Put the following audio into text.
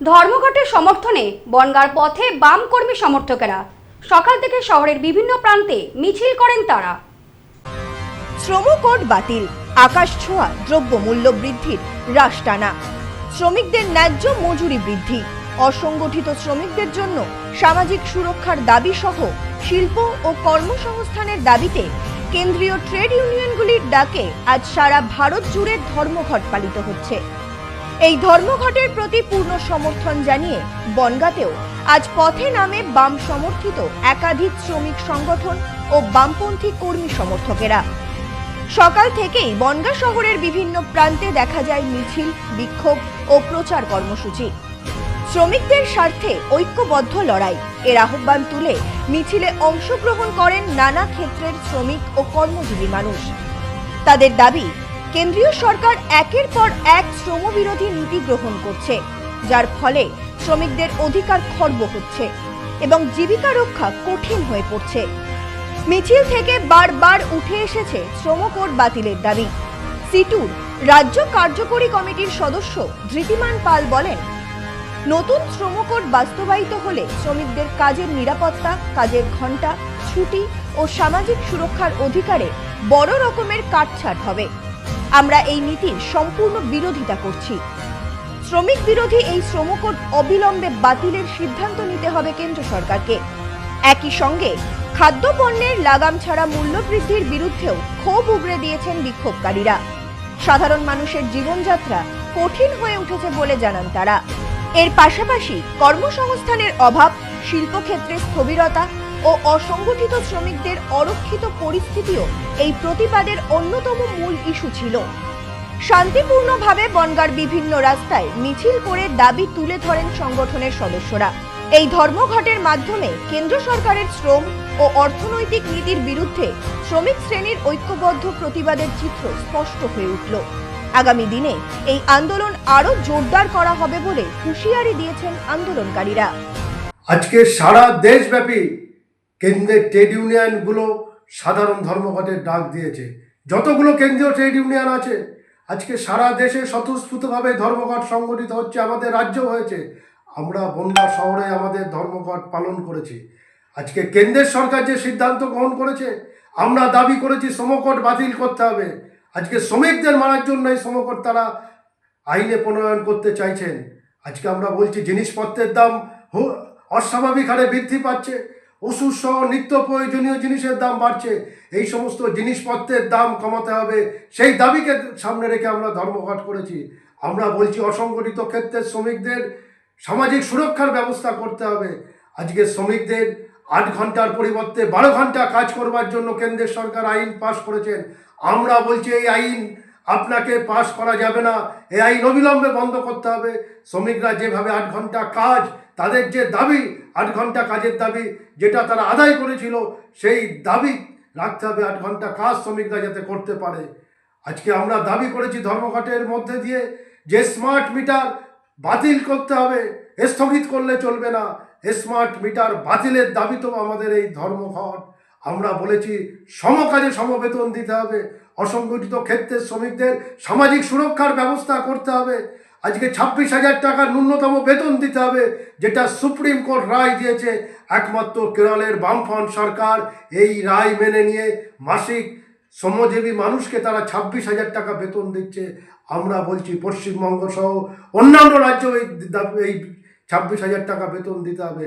ধর্মঘটের সমর্থনে বনগার পথে বাম কর্মী সমর্থকেরা। সকাল থেকে শহরের বিভিন্ন প্রান্তে মিছিল করেন তারা। শ্রম কোড বাতিল, আকাশ ছোঁয়া দ্রব্য মূল্য বৃদ্ধির হ্রাস টানা। শ্রমিকদের ন্যায্য মজুরি বৃদ্ধি, অসংগঠিত শ্রমিকদের জন্য সামাজিক সুরক্ষার দাবি সহ শিল্প ও কর্মসংস্থানের দাবিতে কেন্দ্রীয় ট্রেড ইউনিয়নগুলির ডাকে আজ সারা ভারত জুড়ে ধর্মঘট পালিত হচ্ছে। এই ধর্মঘটের প্রতি পূর্ণ সমর্থন জানিয়ে বনগাঁতেও আজ পথে নামে বাম সমর্থিত একাধিক শ্রমিক সংগঠন ও বামপন্থী কর্মী সমর্থকেরা। সকাল থেকেই বনগা শহরের বিভিন্ন প্রান্তে দেখা যায় মিছিল, বিক্ষোভ ও প্রচার কর্মসূচি। শ্রমিকদের স্বার্থে ঐক্যবদ্ধ লড়াই। এর আহ্বান তুলে মিছিলে অংশগ্রহণ করেন নানা ক্ষেত্রের শ্রমিক ও কর্মজীবী মানুষ। তাদের দাবি কেন্দ্রীয় সরকার একের পর এক শ্রমবিরোধী নীতি গ্রহণ করছে, যার ফলে শ্রমিকদের অধিকার খর্ব হচ্ছে এবং জীবিকা রক্ষা কঠিন হয়ে পড়ছে। মিছিল থেকে বারবার উঠে এসেছে শ্রম কোড বাতিলের দাবি। সিটুর রাজ্য কার্যকরী কমিটির সদস্য ধৃতিমান পাল বলেন, নতুন শ্রম কোড বাস্তবায়িত হলে শ্রমিকদের কাজের নিরাপত্তা, কাজের ঘণ্টা, ছুটি ও সামাজিক সুরক্ষার অধিকারে বড় রকমের কাটছাট হবে। আমরা এই নীতির সম্পূর্ণ বিরোধিতা করছি। শ্রমিক বিরোধী এই শ্রম কোড অবিলম্বে বাতিলের সিদ্ধান্ত নিতে হবে কেন্দ্র সরকারকে। একই সঙ্গে খাদ্যপণ্যের লাগাম ছাড়া মূল্য বৃদ্ধির বিরুদ্ধেও ক্ষোভ উগরে দিয়েছেন বিক্ষোভকারীরা। সাধারণ মানুষের জীবনযাত্রা কঠিন হয়ে উঠেছে বলে জানান তারা। এর পাশাপাশি কর্মসংস্থানের অভাব শিল্পক্ষেত্রে স্থবিরতা ও অসংগঠিত শ্রমিকদের অরক্ষিত পরিস্থিতিও এই প্রতিবাদের অন্যতম মূল ইস্যু ছিল। শান্তিপূর্ণভাবে বনগার বিভিন্ন রাস্তায় মিছিল করে দাবি তুলে ধরেন সংগঠনের সদস্যরা। এই ধর্মঘটের মাধ্যমে কেন্দ্র সরকারের শ্রম ও অর্থনৈতিক নীতির বিরুদ্ধে শ্রমিক শ্রেণির ঐক্যবদ্ধ প্রতিবাদের চিত্র স্পষ্ট হয়ে উঠল। আগামী দিনে এই আন্দোলন আরও জোরদার করা হবে বলে হুঁশিয়ারি দিয়েছেন আন্দোলনকারীরা। আজকে সারা দেশব্যাপী কেন্দ্রের ট্রেড ইউনিয়নগুলো সাধারণ ধর্মঘটের ডাক দিয়েছে। যতগুলো কেন্দ্রীয় ট্রেড ইউনিয়ন আছে, আজকে সারা দেশে স্বতঃস্ফূর্তভাবে ধর্মঘট সংগঠিত হচ্ছে, আমাদের রাজ্য হয়েছে। আমরা বনগা শহরে আমাদের ধর্মঘট পালন করেছি। আজকে কেন্দ্রের সরকার যে সিদ্ধান্ত গ্রহণ করেছে, আমরা দাবি করেছি শ্রমকট বাতিল করতে হবে। আজকে শ্রমিকদের মারার জন্য এই শ্রমকট তারা আইনে প্রণয়ন করতে চাইছেন। আজকে আমরা বলছি জিনিসপত্রের দাম অস্বাভাবিক হারে বৃদ্ধি পাচ্ছে। ওষুধ সহ নিত্য প্রয়োজনীয় জিনিসের দাম বাড়ছে। এই সমস্ত জিনিসপত্রের দাম কমাতে হবে। সেই দাবিকে সামনে রেখে আমরা ধর্মঘট করেছি। আমরা বলছি অসংগঠিত ক্ষেত্রের শ্রমিকদের সামাজিক সুরক্ষার ব্যবস্থা করতে হবে। আজকে শ্রমিকদের আট ঘণ্টার পরিবর্তে বারো ঘণ্টা কাজ করবার জন্য কেন্দ্রের সরকার আইন পাশ করেছেন। আমরা বলছি এই আইন আপনাকে পাশ করা যাবে না। এই আইন অবিলম্বে বন্ধ করতে হবে। শ্রমিকরা যেভাবে আট ঘণ্টা কাজ, তাদের যে দাবি, আট ঘণ্টা কাজের দাবি, যেটা তারা আদায় করেছিল, সেই দাবি রাখতে হবে আট ঘণ্টা কাজ শ্রমিকরা যাতে করতে পারে। আজকে আমরা দাবি করেছি ধর্মঘটের মধ্যে দিয়ে যে স্মার্ট মিটার বাতিল করতে হবে, স্থগিত করলে চলবে না। স্মার্ট মিটার বাতিলের দাবি তো আমাদের এই ধর্মঘট। আমরা বলেছি সমকাজে সমবেতন দিতে হবে, অসংগঠিত ক্ষেত্রের শ্রমিকদের সামাজিক সুরক্ষার ব্যবস্থা করতে হবে। আজকে ছাব্বিশ হাজার টাকার ন্যূনতম বেতন দিতে হবে, যেটা সুপ্রিম কোর্ট রায় দিয়েছে। একমাত্র কেরলের বামফ্রন্ট সরকার এই রায় মেনে নিয়ে মাসিক শ্রমজীবী মানুষকে তারা ছাব্বিশ হাজার টাকা বেতন দিচ্ছে। আমরা বলছি, পশ্চিমবঙ্গ সহ অন্যান্য রাজ্য এই এই ছাব্বিশ হাজার টাকা বেতন দিতে হবে।